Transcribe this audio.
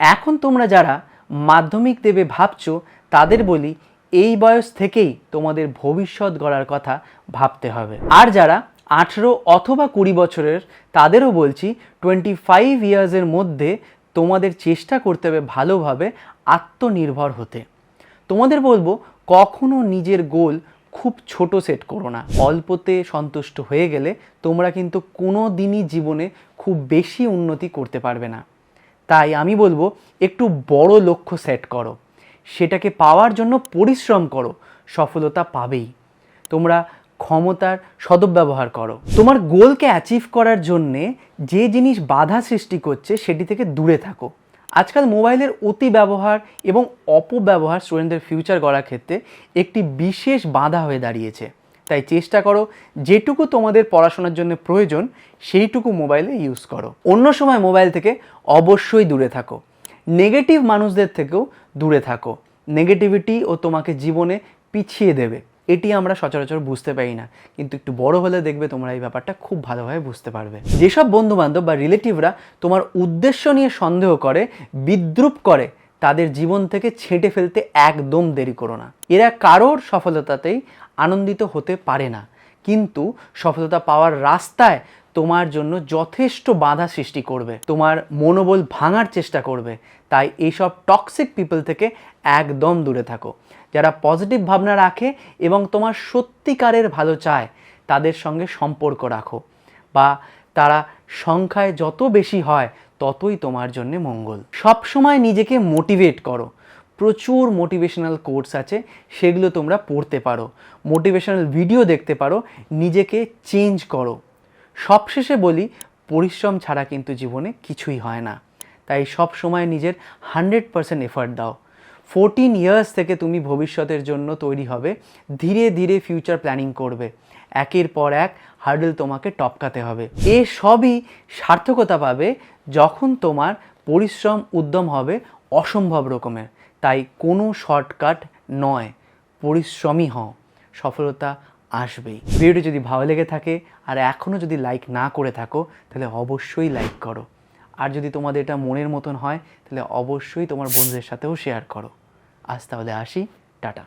এখন তোমরা যারা মাধ্যমিক দেবে ভাবছ, তাদের বলি এই বয়স থেকেই তোমাদের ভবিষ্যৎ গড়ার কথা ভাবতে হবে। আর যারা আঠেরো অথবা কুড়ি বছরের, তাদেরও বলছি টোয়েন্টি ফাইভ ইয়ার্সের মধ্যে তোমাদের চেষ্টা করতে হবে ভালোভাবে আত্মনির্ভর হতে। তোমাদের বলব, কখনো নিজের গোল খুব ছোট সেট করো না। অল্পতে সন্তুষ্ট হয়ে গেলে তোমরা কিন্তু কোনো দিনই জীবনে খুব বেশি উন্নতি করতে পারবে না। তাই আমি বলব, একটু বড় লক্ষ্য সেট করো। সেটাকে পাওয়ার জন্য পরিশ্রম করো। সফলতা পাবেই। তোমরা ক্ষমতার সদব্যবহার করো। তোমার গোলকে অ্যাচিভ করার জন্যে যে জিনিস বাধা সৃষ্টি করছে, সেটি থেকে দূরে থাকো। আজকাল মোবাইলের অতি ব্যবহার এবং অপব্যবহার স্টুডেন্টদের ফিউচার গড়ার ক্ষেত্রে একটি বিশেষ বাধা হয়ে দাঁড়িয়েছে। তাই চেষ্টা করো, যেটুকু তোমাদের পড়াশোনার জন্য প্রয়োজন, সেইটুকু মোবাইলে ইউজ করো। অন্য সময় মোবাইল থেকে অবশ্যই দূরে থাকো। নেগেটিভ মানুষদের থেকেও দূরে থাকো। নেগেটিভিটি ও তোমাকে জীবনে পিছিয়ে দেবে। এটি আমরা সচরাচর বুঝতে পারি না। কিন্তু একটু বড় হলে দেখবে তোমরা এই ব্যাপারটা খুব ভালোভাবে বুঝতে পারবে। যেসব বন্ধু বান্ধব বা রিলেটিভরা তোমার উদ্দেশ্য নিয়ে সন্দেহ করে, বিদ্রুপ করে, তাদের জীবন থেকে ছেঁটে ফেলতে একদম দেরি করো না। এরা কারোর সফলতাতেই আনন্দিত হতে পারে না। কিন্তু সফলতা পাওয়ার রাস্তায় তোমার জন্য যথেষ্ট বাধা সৃষ্টি করবে। তোমার মনোবল ভাঙার চেষ্টা করবে। তাই এইসব টক্সিক পিপল থেকে একদম দূরে থাকো। যারা পজিটিভ ভাবনা রাখে এবং তোমার সত্যিকারের ভালো চায়, তাদের সঙ্গে সম্পর্ক রাখো। বা তারা সংখ্যায় যত বেশি হয়, ততই তোমার জন্য মঙ্গল। সব সময় নিজেকে মোটিভেট করো। প্রচুর মোটিভেশনাল কোর্স আছে, সেগুলো তোমরা পড়তে পারো। মোটিভেশনাল ভিডিও দেখতে পারো, নিজেকে চেঞ্জ করো। সবশেষে বলি, পরিশ্রম ছাড়া কিন্তু জীবনে কিছুই হয় না। তাই সব সময় নিজের হান্ড্রেড পারসেন্ট এফার্ট দাও। ফোরটিন ইয়ার্স থেকে তুমি ভবিষ্যতের জন্য তৈরি হবে, ধীরে ধীরে ফিউচার প্ল্যানিং করবে। একের পর এক হার্ডেল তোমাকে টপকাতে হবে। এ সবই সার্থকতা পাবে যখন তোমার পরিশ্রম উদ্যম হবে অসম্ভব রকমের। তাই কোনো শর্টকাট নয়, পরিশ্রমী হও। সফলতা আসবেই। ভিডিওটি যদি ভালো লেগে থাকে আর এখনও যদি লাইক না করে থাকো, তাহলে অবশ্যই লাইক করো। আর যদি তোমাদের এটা মনের মতন হয়, তাহলে অবশ্যই তোমার বন্ধুদের সাথেও শেয়ার করো। আজ তাহলে আসি, টাটা।